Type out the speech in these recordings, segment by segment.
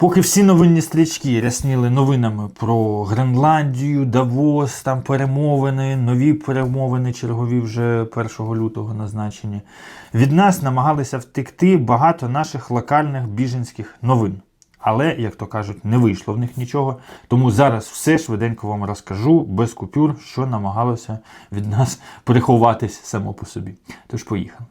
Поки всі новинні стрічки рясніли новинами про Гренландію, Давос, там перемовини, нові перемовини, чергові вже 1 лютого назначені, від нас намагалися втекти багато наших локальних біженських новин. Але, як то кажуть, не вийшло в них нічого. Тому зараз все швиденько вам розкажу без купюр, що намагалося від нас приховатись само по собі. Тож поїхали.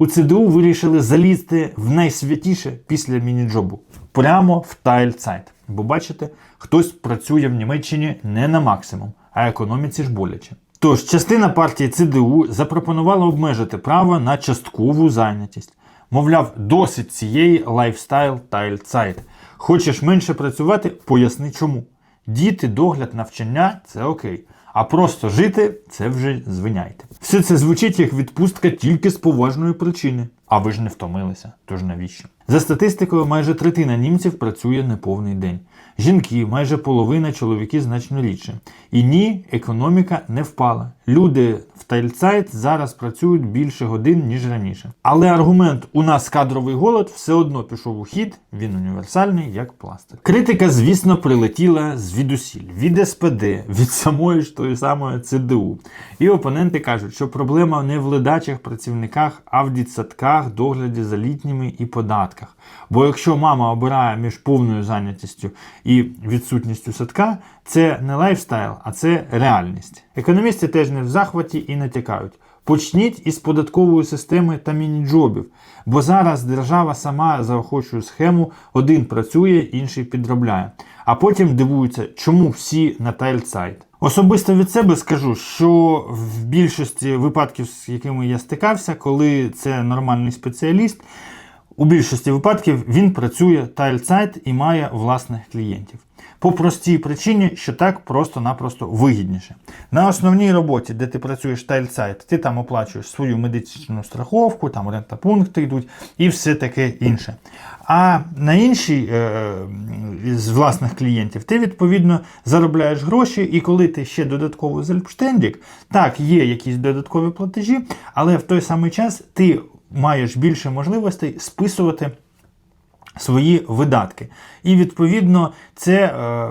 У ЦДУ вирішили залізти в найсвятіше після міні-джобу прямо в тайльцайт. Бо бачите, хтось працює в Німеччині не на максимум, а економіці ж боляче. Тож, частина партії ЦДУ запропонувала обмежити право на часткову зайнятість. Мовляв, досить цієї лайфстайл тайльцайт. Хочеш менше працювати? Поясни чому. Діти, догляд, навчання це окей. А просто жити це вже звиняйте. Все це звучить як відпустка тільки з поважної причини. А ви ж не втомилися, тож навіщо? За статистикою, майже третина німців працює неповний день. Жінки, майже половина, чоловіки значно рідше. І ні, економіка не впала. Люди в Тайльцайт зараз працюють більше годин, ніж раніше. Але аргумент у нас кадровий голод все одно пішов у хід, він універсальний, як пластик. Критика, звісно, прилетіла звідусіль, від СПД, від самої ж тої самої ЦДУ. І опоненти кажуть, що проблема не в ледачих працівниках, а в дітсадках, догляді за літніми і податках. Бо якщо мама обирає між повною зайнятістю і відсутністю садка, це не лайфстайл, а це реальність. Економісти теж не в захваті і натякають. Почніть із податкової системи та міні-джобів, бо зараз держава сама заохочує схему, один працює, інший підробляє. А потім дивуються, чому всі на тайльцайт. Особисто від себе скажу, що в більшості випадків, з якими я стикався, коли це нормальний спеціаліст, у більшості випадків він працює тайльцайт і має власних клієнтів. По простій причині, що так просто-напросто вигідніше. На основній роботі, де ти працюєш тайльцайт, ти там оплачуєш свою медичну страховку, там рентапункти йдуть і все таке інше. А на іншій е, з власних клієнтів ти відповідно заробляєш гроші, і коли ти ще додатково зельпштендік, так, є якісь додаткові платежі, але в той самий час ти маєш більше можливостей списувати свої видатки. І відповідно це е,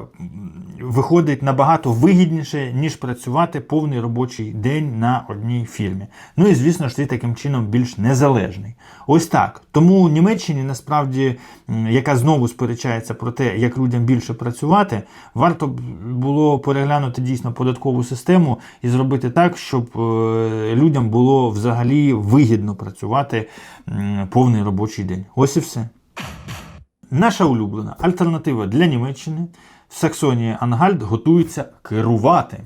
виходить набагато вигідніше, ніж працювати повний робочий день на одній фірмі. Ну і звісно ж, ти таким чином більш незалежний. Ось так. Тому Німеччині насправді, яка знову сперечається про те, як людям більше працювати, варто було переглянути дійсно податкову систему і зробити так, щоб е, людям було взагалі вигідно працювати м, повний робочий день. Ось і все. Наша улюблена альтернатива для Німеччини в Саксонії Ангальд готується керувати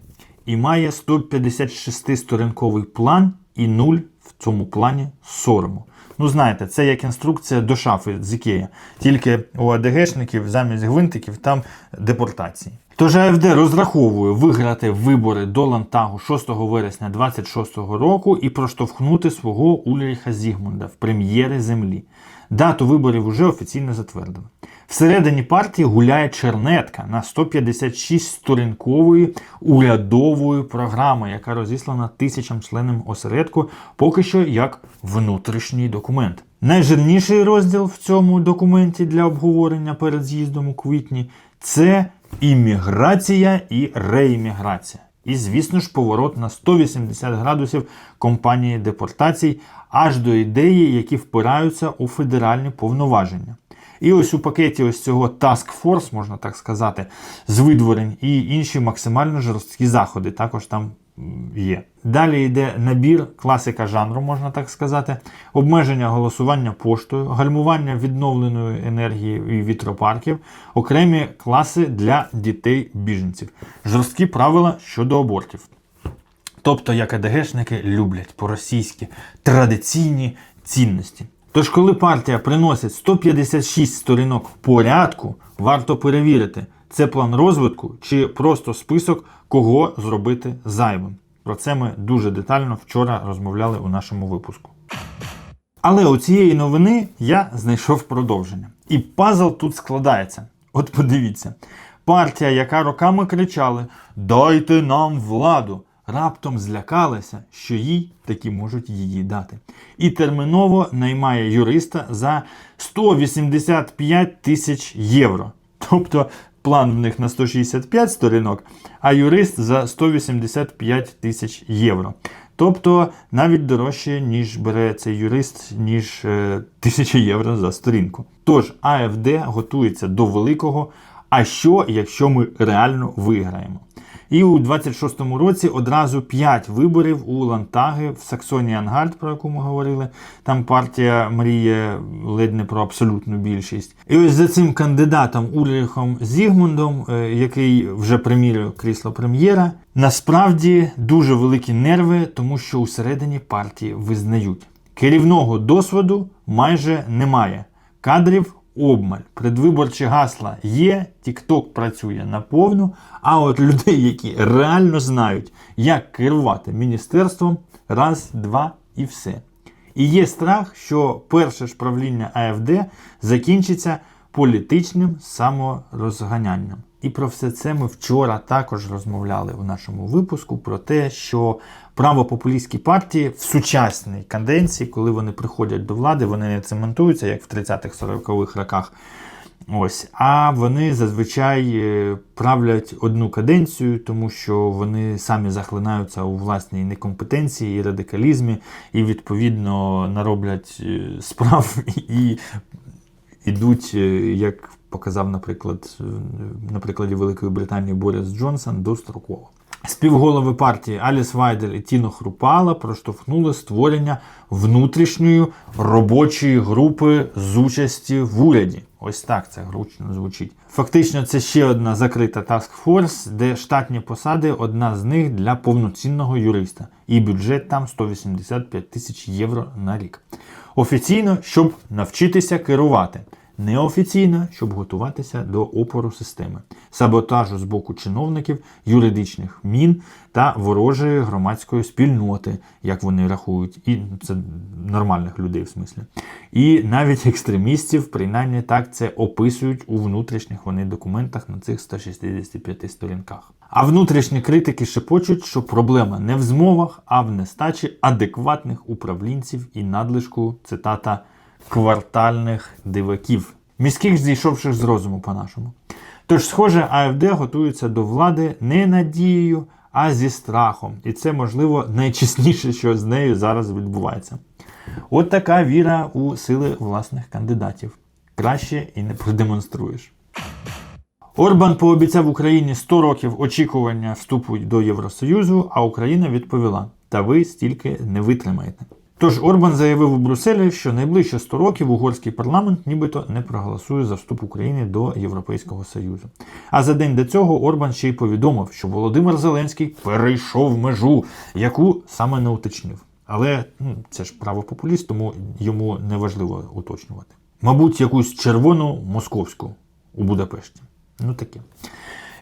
і має 156-сторінковий план і нуль в цьому плані сорому. Ну, знаєте, це як інструкція до шафи з Ікея. Тільки у АДГшників замість гвинтиків там депортації. Тож АФД розраховує виграти вибори до Лантагу 6 вересня 26 року і проштовхнути свого Ульріха Зігмунда в прем'єри землі. Дату виборів уже офіційно затвердили. Всередині партії гуляє чернетка на 156 сторінкової урядової програми, яка розіслана тисячам членам осередку, поки що як внутрішній документ. Найжирніший розділ в цьому документі для обговорення перед з'їздом у квітні це імміграція і реімміграція. І, звісно ж, поворот на 180 градусів компанії депортацій аж до ідеї, які впираються у федеральні повноваження. І ось у пакеті ось цього Task Force, можна так сказати, з видворень і інші максимально жорсткі заходи також там є. Далі йде набір, класика жанру, можна так сказати, обмеження голосування поштою, гальмування відновленої енергії і вітропарків, окремі класи для дітей-біженців, жорсткі правила щодо абортів. Тобто, як АДГшники люблять по-російськи традиційні цінності. Тож, коли партія приносить 156 сторінок в порядку, варто перевірити, це план розвитку чи просто список, кого зробити зайвим. Про це ми дуже детально вчора розмовляли у нашому випуску. Але у цієї новини я знайшов продовження. І пазл тут складається. От подивіться, партія, яка роками кричали: Дайте нам владу, раптом злякалася, що їй таки можуть її дати. І терміново наймає юриста за 185 тисяч євро. Тобто план в них на 165 сторінок, а юрист за 185 тисяч євро. Тобто навіть дорожче, ніж бере цей юрист, ніж е, 1000 євро за сторінку. Тож АФД готується до великого. А що, якщо ми реально виграємо? І у 26-му році одразу 5 виборів у Лантаги в Саксонії Ангард, про яку ми говорили. Там партія мріє ледь не про абсолютну більшість. І ось за цим кандидатом Ульрихом Зігмундом, е, який вже примірює крісло прем'єра, насправді дуже великі нерви, тому що усередині партії визнають. Керівного досвіду майже немає. Кадрів обмаль. Предвиборчі гасла є, Тікток працює наповну, а от людей, які реально знають, як керувати міністерством, раз, два і все. І є страх, що перше ж правління АФД закінчиться політичним саморозганянням. І про все це ми вчора також розмовляли у нашому випуску про те, що правопопулістські партії в сучасній каденції, коли вони приходять до влади, вони не цементуються, як в 30-х 40-х роках. Ось, а вони зазвичай е, правлять одну каденцію, тому що вони самі захлинаються у власній некомпетенції і радикалізмі, і відповідно нароблять е, справ і ідуть, е, як показав, наприклад, на прикладі Великої Британії Борис Джонсон, достроково. Співголови партії Аліс Вайдель і Тіно Хрупала проштовхнули створення внутрішньої робочої групи з участі в уряді. Ось так це гручно звучить. Фактично, це ще одна закрита таскфорс, де штатні посади одна з них для повноцінного юриста. І бюджет там 185 тисяч євро на рік. Офіційно, щоб навчитися керувати. Неофіційно, щоб готуватися до опору системи, саботажу з боку чиновників, юридичних мін та ворожої громадської спільноти, як вони рахують, і це нормальних людей в смислі. І навіть екстремістів, принаймні так це описують у внутрішніх вони документах на цих 165 сторінках. А внутрішні критики шепочуть, що проблема не в змовах, а в нестачі адекватних управлінців і надлишку цитата квартальних диваків, міських зійшовших з розуму по-нашому. Тож, схоже, АФД готується до влади не надією, а зі страхом. І це, можливо, найчесніше, що з нею зараз відбувається. От така віра у сили власних кандидатів. Краще і не продемонструєш. Орбан пообіцяв Україні 100 років очікування вступу до Євросоюзу, а Україна відповіла: та ви стільки не витримаєте. Тож Орбан заявив у Брюсселі, що найближче 100 років угорський парламент нібито не проголосує за вступ України до Європейського Союзу. А за день до цього Орбан ще й повідомив, що Володимир Зеленський перейшов межу, яку саме не уточнив. Але ну, це ж правопопуліст, тому йому не важливо уточнювати. Мабуть, якусь червону московську у Будапешті. Ну таке.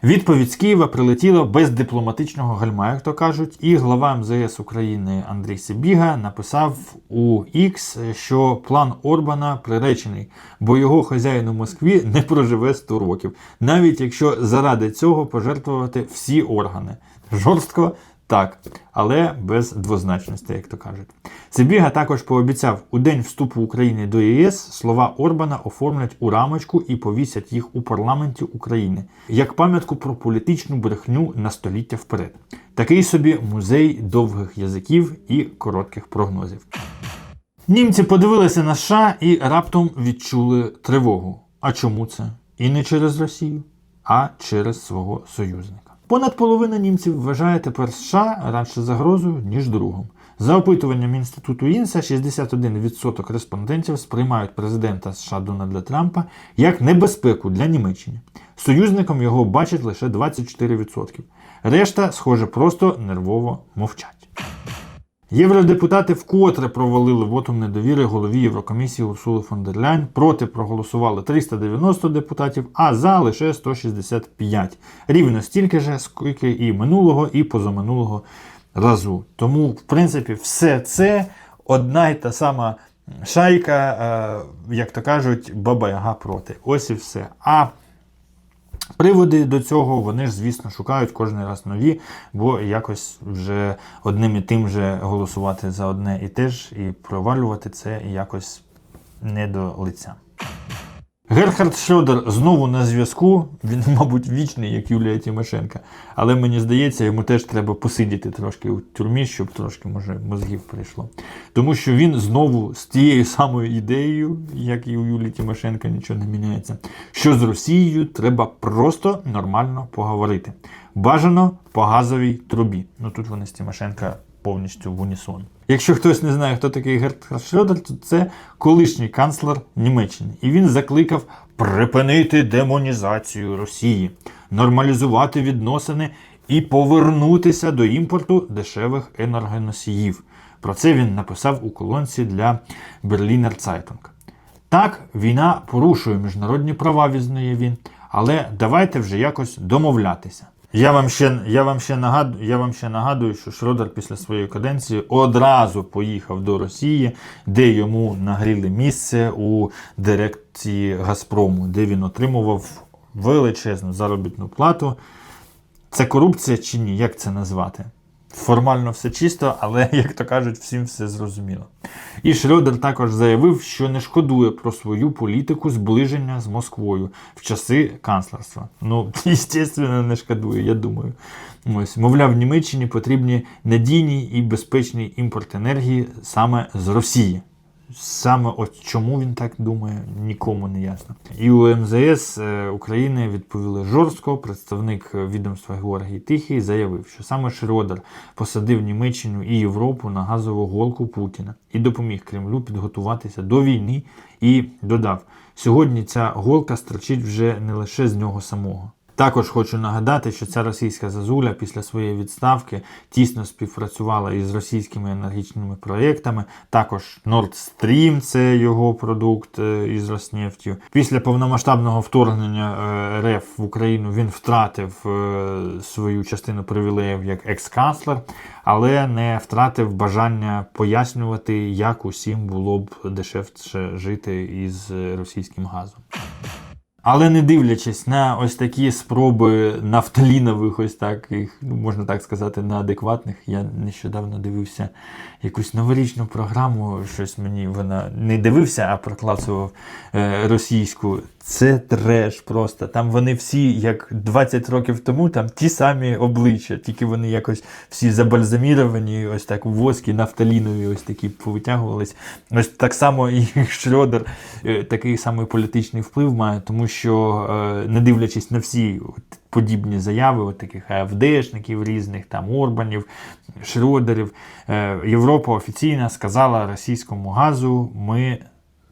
Відповідь з Києва прилетіла без дипломатичного гальма, як то кажуть, і глава МЗС України Андрій Сибіга написав у X, що план Орбана приречений, бо його хазяїн у Москві не проживе 100 років, навіть якщо заради цього пожертвувати всі органи. Жорстко. Так, але без двозначності, як то кажуть. Сибіга також пообіцяв у день вступу України до ЄС слова Орбана оформлять у рамочку і повісять їх у парламенті України як пам'ятку про політичну брехню на століття вперед. Такий собі музей довгих язиків і коротких прогнозів. Німці подивилися на США і раптом відчули тривогу. А чому це? І не через Росію, а через свого союзника. Понад половина німців вважає тепер США радше загрозою, ніж другом. За опитуванням інституту Інса, 61% респондентів сприймають президента США Дональда Трампа як небезпеку для Німеччини. Союзником його бачать лише 24%. Решта, схоже, просто нервово мовчать. Євродепутати вкотре провалили вотум недовіри голові Єврокомісії Урсули фон дер Ляйн. Проти проголосували 390 депутатів, а за лише 165. Рівно стільки ж, скільки і минулого, і позаминулого разу. Тому, в принципі, все це одна й та сама шайка, е, як то кажуть, баба Яга проти. Ось і все. А Приводи до цього вони ж, звісно, шукають кожен раз нові, бо якось вже одним і тим же голосувати за одне і те ж, і провалювати це якось не до лиця. Герхард Шрёдер знову на зв'язку. Він, мабуть, вічний, як Юлія Тимошенка. Але мені здається, йому теж треба посидіти трошки у тюрмі, щоб трошки, може, мозгів прийшло. Тому що він знову з тією самою ідеєю, як і у Юлії Тимошенка, нічого не міняється. Що з Росією треба просто нормально поговорити. Бажано по газовій трубі. Ну тут вони з Тимошенка повністю в унісон. Якщо хтось не знає, хто такий Герхард Шрёдер, то це колишній канцлер Німеччини. І він закликав припинити демонізацію Росії, нормалізувати відносини і повернутися до імпорту дешевих енергоносіїв. Про це він написав у колонці для Berliner Zeitung. Так, війна порушує міжнародні права, визнає він, але давайте вже якось домовлятися. Я вам ще, я вам ще, нагадую, я вам ще нагадую, що Шродер після своєї каденції одразу поїхав до Росії, де йому нагріли місце у дирекції Газпрому, де він отримував величезну заробітну плату. Це корупція чи ні? Як це назвати? Формально все чисто, але, як то кажуть, всім все зрозуміло. І Шрёдер також заявив, що не шкодує про свою політику зближення з Москвою в часи канцлерства. Ну, звісно, не шкодує, я думаю. Ось, мовляв, Німеччині потрібні надійні і безпечний імпорт енергії саме з Росії. Саме от чому він так думає, нікому не ясно. І у МЗС е, України відповіли жорстко. Представник відомства Георгій Тихий заявив, що саме Шрёдер посадив Німеччину і Європу на газову голку Путіна і допоміг Кремлю підготуватися до війни. І додав: сьогодні ця голка строчить вже не лише з нього самого. Також хочу нагадати, що ця російська зазуля після своєї відставки тісно співпрацювала із російськими енергічними проєктами. Також Nord Stream – це його продукт е, із Роснефтю. Після повномасштабного вторгнення е, РФ в Україну він втратив е, свою частину привілеїв як екс-канцлер, але не втратив бажання пояснювати, як усім було б дешевше жити із російським газом. Але не дивлячись на ось такі спроби нафталінових, ось таких, ну можна так сказати, неадекватних. Я нещодавно дивився якусь новорічну програму, щось мені вона не дивився, а проклацував е, російську. Це треш просто. Там вони всі, як 20 років тому, там ті самі обличчя, тільки вони якось всі забальзаміровані, ось так у воскі, нафталінові, ось такі повитягувались. Ось так само і Шрёдер е, такий самий політичний вплив має, тому що, е, не дивлячись на всі подібні заяви, от таких АФДшників різних, там Орбанів, Шрёдерів, е, Європа офіційно сказала російському газу, ми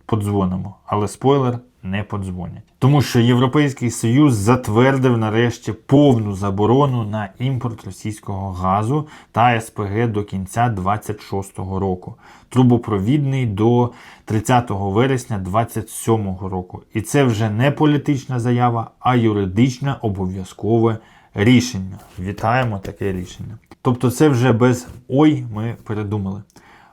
подзвонимо. Але спойлер не подзвонять. Тому що Європейський Союз затвердив нарешті повну заборону на імпорт російського газу та СПГ до кінця 26-го року. Трубопровідний до 30 вересня 27-го року. І це вже не політична заява, а юридичне обов'язкове рішення. Вітаємо таке рішення. Тобто, це вже без ой, ми передумали.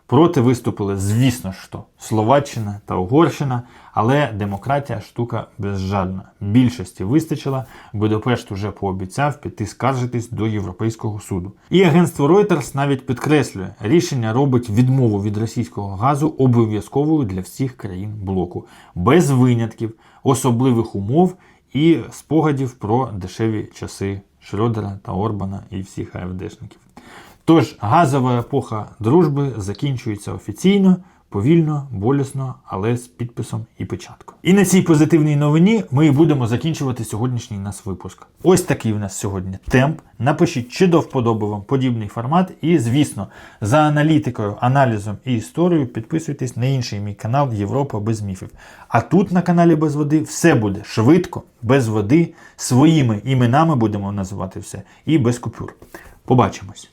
Проти виступили, звісно то, Словаччина та Угорщина, але демократія штука безжальна. Більшості вистачило, Будапешт уже пообіцяв піти скаржитись до Європейського суду. І агентство Reuters навіть підкреслює, рішення робить відмову від російського газу обов'язковою для всіх країн блоку, без винятків, особливих умов і спогадів про дешеві часи Шрёдера та Орбана і всіх АФДшників. Тож газова епоха дружби закінчується офіційно, повільно, болісно, але з підписом і печаткою. І на цій позитивній новині ми будемо закінчувати сьогоднішній нас випуск. Ось такий у нас сьогодні темп. Напишіть, чи до вподоби вам подібний формат. І, звісно, за аналітикою, аналізом і історією підписуйтесь на інший мій канал Європа без міфів. А тут на каналі без води все буде швидко, без води, своїми іменами будемо називати все і без купюр. Побачимось!